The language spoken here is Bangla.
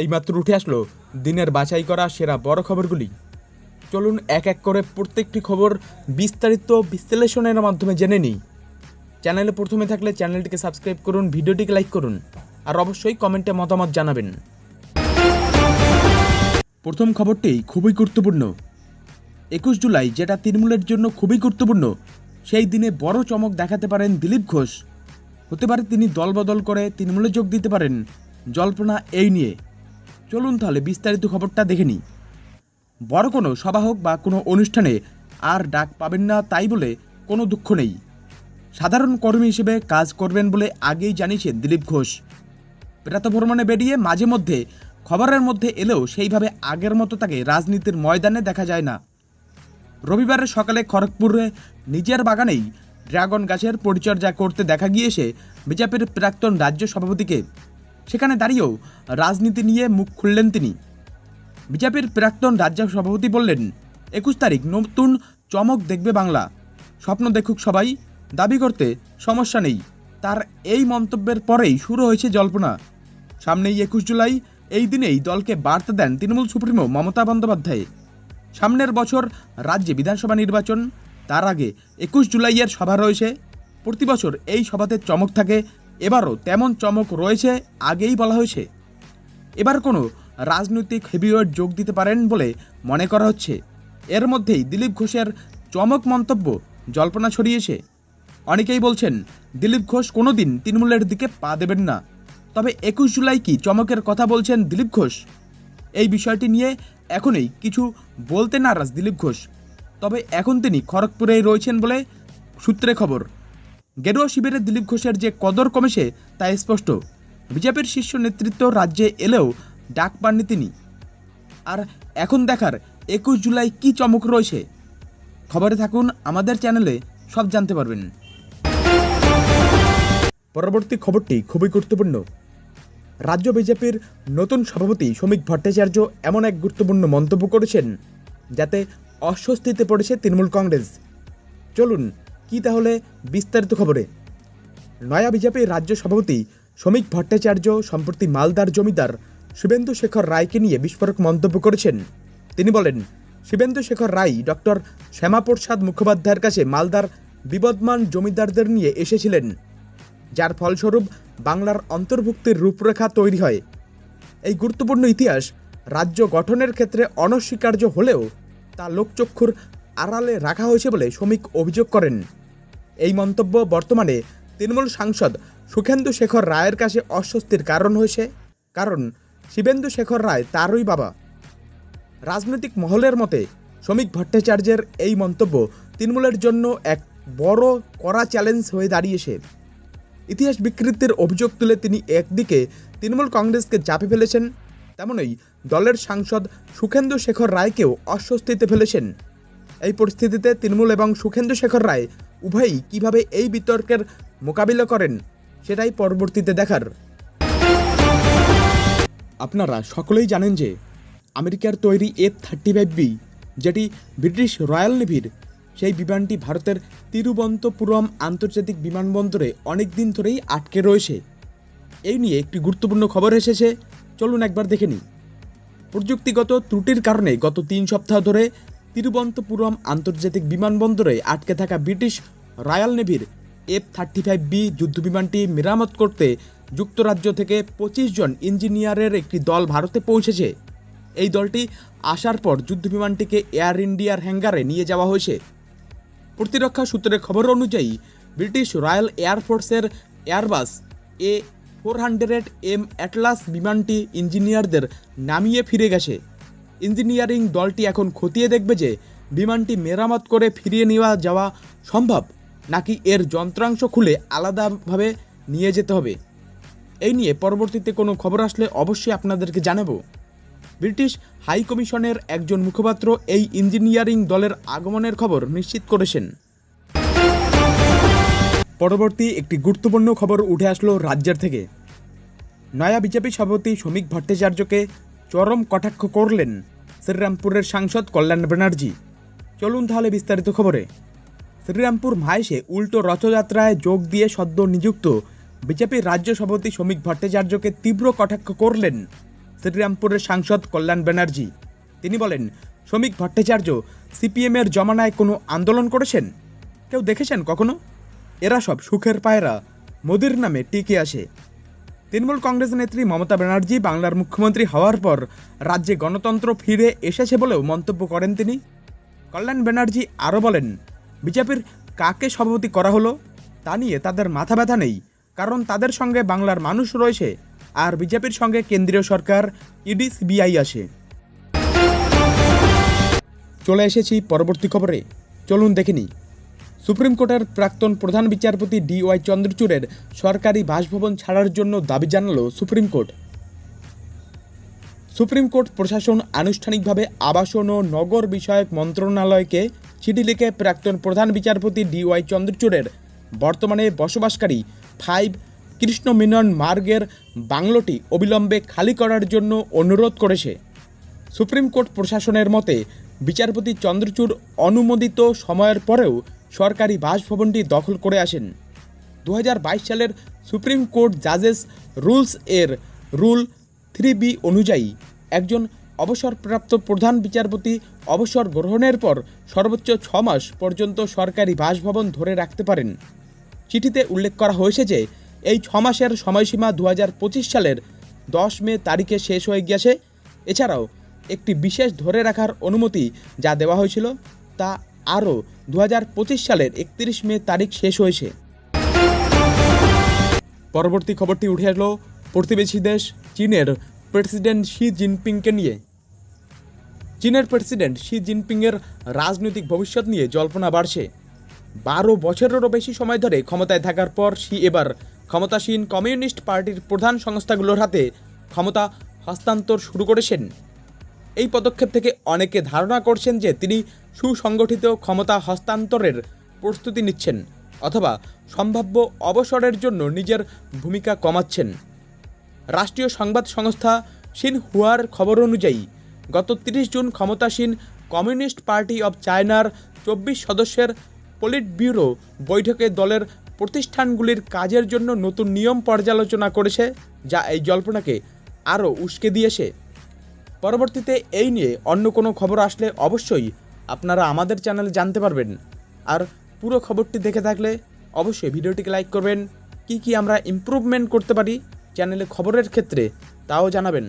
এইমাত্র উঠে আসলো দিনের বাছাই করা সেরা বড় খবরগুলি। চলুন এক এক করে প্রত্যেকটি খবর বিস্তারিত বিশ্লেষণের মাধ্যমে জেনে নিই। চ্যানেলে প্রথমে থাকলে চ্যানেলটিকে সাবস্ক্রাইব করুন, ভিডিওটিকে লাইক করুন, আর অবশ্যই কমেন্টে মতামত জানাবেন। প্রথম খবরটি খুবই গুরুত্বপূর্ণ। একুশ জুলাই যেটা তৃণমূলের জন্য খুবই গুরুত্বপূর্ণ, সেই দিনে বড় চমক দেখাতে পারেন দিলীপ ঘোষ। হতে পারে তিনি দলবদল করে তৃণমূলে যোগ দিতে পারেন। জল্পনা এই নিয়ে। চলুন তাহলে বিস্তারিত খবরটা দেখে নিই। বড় কোনো সভা হোক বা কোনো অনুষ্ঠানে আর ডাক পাবেন না তাই বলে কোনো দুঃখ নেই। সাধারণ কর্মী হিসেবে কাজ করবেন বলে আগেই জানিয়েছেন দিলীপ ঘোষ। প্রাতভ্রমণে বেরিয়ে মাঝে মধ্যে খবরের মধ্যে এলেও সেইভাবে আগের মতো তাকে রাজনীতির ময়দানে দেখা যায় না। রবিবারের সকালে খড়গপুরে নিজের বাগানেই ড্রাগন গাছের পরিচর্যা করতে দেখা গিয়েছে বিজেপির প্রাক্তন রাজ্য সভাপতিকে সেখানে দাঁড়িয়েও রাজনীতি নিয়ে মুখ খুললেন তিনি। বিজেপির প্রাক্তন রাজ্য সভাপতি বললেন, একুশ তারিখ নতুন চমক দেখবে বাংলা। স্বপ্ন দেখুক সবাই, দাবি করতে সমস্যা নেই। তার এই মন্তব্যের পরেই শুরু হয়েছে জল্পনা। সামনেই একুশ জুলাই, এই দিনেই দলকে বার্তা দেন তৃণমূল সুপ্রিমো মমতা বন্দ্যোপাধ্যায়। সামনের বছর রাজ্যে বিধানসভা নির্বাচন, তার আগে একুশ জুলাইয়ের সভা রয়েছে। প্রতি বছর এই সভাতে চমক থাকে এবারও তেমন চমক রয়েছে, আগেই বলা হয়েছে। এবার কোনো রাজনৈতিক হেভিওয়েট যোগ দিতে পারেন বলে মনে করা হচ্ছে। এর মধ্যেই দিলীপ ঘোষের চমক মন্তব্য জল্পনা ছড়িয়েছে। অনেকেই বলছেন, দিলীপ ঘোষ কোনোদিন তৃণমূলের দিকে পা দেবেন না। তবে একুশ জুলাই কি চমকের কথা বলছেন দিলীপ ঘোষ? এই বিষয়টি নিয়ে এখনই কিছু বলতে নারাজ দিলীপ ঘোষ। তবে এখন তিনি খড়গপুরেই রয়েছেন বলে সূত্রে খবর। গেরুয়া শিবিরে দিলীপ ঘোষের যে কদর কমেছে তা স্পষ্ট। বিজেপির শীর্ষ নেতৃত্ব রাজ্যে এলেও ডাক পাননি তিনি। আর এখন দেখার একুশ জুলাই কি চমক রয়েছে, খবরে থাকুন আমাদের চ্যানেলে, সব জানতে পারবেন। পরবর্তী খবরটি খুবই গুরুত্বপূর্ণ। রাজ্য বিজেপির নতুন সভাপতি শ্রমিক ভট্টাচার্য এমন এক গুরুত্বপূর্ণ মন্তব্য করেছেন, যাতে অস্বস্তিতে পড়েছে তৃণমূল কংগ্রেস। চলুন কি তাহলে বিস্তারিত খবরে? নয়া বিজেপির রাজ্য সভাপতি শ্রমিক ভট্টাচার্য সম্প্রতি মালদার জমিদার শুভেন্দু শেখর রায়কে নিয়ে বিস্ফোরক মন্তব্য করেছেন। তিনি বলেন, শিবেন্দু শেখর রায় ডক্টর শ্যামাপ্রসাদ মুখোপাধ্যায়ের কাছে মালদার বিবদমান জমিদারদের নিয়ে এসেছিলেন, যার ফলস্বরূপ বাংলার অন্তর্ভুক্তির রূপরেখা তৈরি হয়। এই গুরুত্বপূর্ণ ইতিহাস রাজ্য গঠনের ক্ষেত্রে অনস্বীকার্য হলেও তা লোকচক্ষুর আড়ালে রাখা হয়েছে বলে শ্রমিক অভিযোগ করেন। এই মন্তব্য বর্তমানে তৃণমূল সাংসদ সুখেন্দু শেখর রায়ের কাছে অস্বস্তির কারণ হয়েছে। কারণ, শিবেন্দু শেখর রায় তারই বাবা। রাজনৈতিক মহলের মতে, শ্রমিক ভট্টাচার্যের এই মন্তব্য তৃণমূলের জন্য এক বড় কড়া চ্যালেঞ্জ হয়ে দাঁড়িয়েছে। ইতিহাস বিকৃতির অভিযোগ তুলে তিনি একদিকে তৃণমূল কংগ্রেসকে চাপে ফেলেছেন, তেমনই দলের সাংসদ সুখেন্দু শেখর রায়কেও অস্বস্তিতে ফেলেছেন। এই পরিস্থিতিতে তৃণমূল এবং সুখেন্দু শেখর রায় উভয়ই কীভাবে এই বিতর্কের মোকাবিলা করেন, সেটাই পরবর্তীতে দেখার। আপনারা সকলেই জানেন যে আমেরিকার তৈরি এফ থার্টি ফাইভ বি, যেটি ব্রিটিশ রয়্যাল নেভির, সেই বিমানটি ভারতের তিরুবন্তপুরম আন্তর্জাতিক বিমানবন্দরে অনেক দিন ধরেই আটকে রয়েছে। এই নিয়ে একটি গুরুত্বপূর্ণ খবর এসেছে, চলুন একবার দেখে নিই। প্রযুক্তিগত ত্রুটির কারণে গত তিন সপ্তাহ ধরে তিরুবন্তপুরম আন্তর্জাতিক বিমানবন্দরে আটকে থাকা ব্রিটিশ রয়্যাল নেভির এফ থার্টি ফাইভ বি যুদ্ধবিমানটি মেরামত করতে যুক্তরাজ্য থেকে পঁচিশ জন ইঞ্জিনিয়ারের একটি দল ভারতে পৌঁছেছে। এই দলটি আসার পর যুদ্ধবিমানটিকে এয়ার ইন্ডিয়ার হ্যাঙ্গারে নিয়ে যাওয়া হয়েছে। প্রতিরক্ষা সূত্রের খবর অনুযায়ী, British royal এয়ারফোর্সের Airbus A four hundred M Atlas বিমানটি ইঞ্জিনিয়ারদের নামিয়ে ফিরে গেছে। ইঞ্জিনিয়ারিং দলটি এখন খতিয়ে দেখবে যে বিমানটি মেরামত করে ফিরিয়ে নেওয়া যাওয়া সম্ভব, নাকি এর যন্ত্রাংশ খুলে আলাদাভাবে নিয়ে যেতে হবে। এই নিয়ে পরবর্তীতে কোনো খবর আসলে অবশ্যই আপনাদেরকে জানাব। ব্রিটিশ হাই কমিশনের একজন মুখপাত্র এই ইঞ্জিনিয়ারিং দলের আগমনের খবর নিশ্চিত করেছেন। পরবর্তী একটি গুরুত্বপূর্ণ খবর উঠে আসলো রাজ্যের থেকে। নয়া বিজেপি সভাপতি শ্রমিক ভট্টাচার্যকে চরম কটাক্ষ করলেন শ্রীরামপুরের সাংসদ কল্যাণ ব্যানার্জি। চলুন তাহলে বিস্তারিত খবরে। শ্রীরামপুর মাহেশে উল্টো রথযাত্রায় যোগ দিয়ে সদ্য নিযুক্ত বিজেপির রাজ্য সভাপতি শ্রমিক ভট্টাচার্যকে তীব্র কটাক্ষ করলেন শ্রীরামপুরের সাংসদ কল্যাণ ব্যানার্জি। তিনি বলেন, শ্রমিক ভট্টাচার্য সিপিএমের জমানায় কোনো আন্দোলন করেছেন? কেউ দেখেছেন কখনো? এরা সব সুখের পায়রা। মোদির নামে টিকে আসে তৃণমূল কংগ্রেস নেত্রী মমতা ব্যানার্জি বাংলার মুখ্যমন্ত্রী হওয়ার পর রাজ্যে গণতন্ত্র ফিরে এসেছে বলেও মন্তব্য করেন তিনি। কল্যাণ ব্যানার্জি আরও বলেন, বিজেপির কাকে সভাপতি করা হলো তা নিয়ে তাদের মাথা ব্যথা নেই, কারণ তাদের সঙ্গে বাংলার মানুষ রয়েছে আর বিজেপির সঙ্গে কেন্দ্রীয় সরকার ইডি সিবিআই আসে চলে এসেছি পরবর্তী খবরে। চলুন দেখে নিই। সুপ্রিম কোর্টের প্রাক্তন প্রধান বিচারপতি ডি ওয়াই চন্দ্রচূড়ের সরকারি বাসভবন ছাড়ার জন্য দাবি জানালো সুপ্রিম কোর্ট। সুপ্রিম কোর্ট প্রশাসন আনুষ্ঠানিকভাবে আবাসন ও নগর বিষয়ক মন্ত্রণালয়কে চিঠি লিখে প্রাক্তন প্রধান বিচারপতি ডি ওয়াই চন্দ্রচূড়ের বর্তমানে বসবাসকারী ফাইভ কৃষ্ণ মিনন মার্গের বাংলোটি অবিলম্বে খালি করার জন্য অনুরোধ করেছে। সুপ্রিম কোর্ট প্রশাসনের মতে বিচারপতি চন্দ্রচূড় অনুমোদিত সময়ের পরেও সরকারি বাসভবনটি দখল করে আসেন। দু হাজার বাইশ সালের সুপ্রিম কোর্ট জাজেস রুলস এর রুল থ্রি বি অনুযায়ী একজন অবসরপ্রাপ্ত প্রধান বিচারপতি অবসর গ্রহণের পর সর্বোচ্চ ছ মাস পর্যন্ত সরকারি বাসভবন ধরে রাখতে পারেন। চিঠিতে উল্লেখ করা হয়েছে যে, এই ছ মাসের সময়সীমা দু হাজার পঁচিশ সালের দশ মে তারিখে শেষ হয়ে গিয়েছে। এছাড়াও একটি বিশেষ ধরে রাখার অনুমতি যা দেওয়া হয়েছিল তা আরও দু হাজার পঁচিশ সালের একত্রিশ মে তারিখ শেষ হয়েছে। পরবর্তী খবরটি উঠে এলো প্রতিবেশী দেশ চীনের প্রেসিডেন্ট শি জিনপিংকে নিয়ে। চীনের প্রেসিডেন্ট শি জিনপিংয়ের রাজনৈতিক ভবিষ্যৎ নিয়ে জল্পনা বাড়ছে। বারো বছরেরও বেশি সময় ধরে ক্ষমতায় থাকার পর শি এবার ক্ষমতাসীন কমিউনিস্ট পার্টির প্রধান সংস্থাগুলোর হাতে ক্ষমতা হস্তান্তর শুরু করেছেন। এই পদক্ষেপ থেকে অনেকে ধারণা করছেন যে তিনি সুসংগঠিত ক্ষমতা হস্তান্তরের প্রস্তুতি নিচ্ছেন অথবা সম্ভাব্য অবসরের জন্য নিজের ভূমিকা কমাচ্ছেন। রাষ্ট্রীয় সংবাদ সংস্থা সিনহুয়ার খবর অনুযায়ী, গত তিরিশ জুন ক্ষমতাসীন কমিউনিস্ট পার্টি অব চায়নার চব্বিশ সদস্যের পলিট ব্যুরো বৈঠকে দলের প্রতিষ্ঠানগুলির কাজের জন্য নতুন নিয়ম পর্যালোচনা করেছে, যা এই জল্পনাকে আরও উস্কে দিয়েছে। পরবর্তীতে এই নিয়ে অন্য কোনো খবর আসলে অবশ্যই আপনারা আমাদের চ্যানেলে জানতে পারবেন। আর পুরো খবরটি দেখে থাকলে অবশ্যই ভিডিওটিকে লাইক করবেন। কি কি আমরা ইম্প্রুভমেন্ট করতে পারি চ্যানেলে খবরের ক্ষেত্রে, তাও জানাবেন।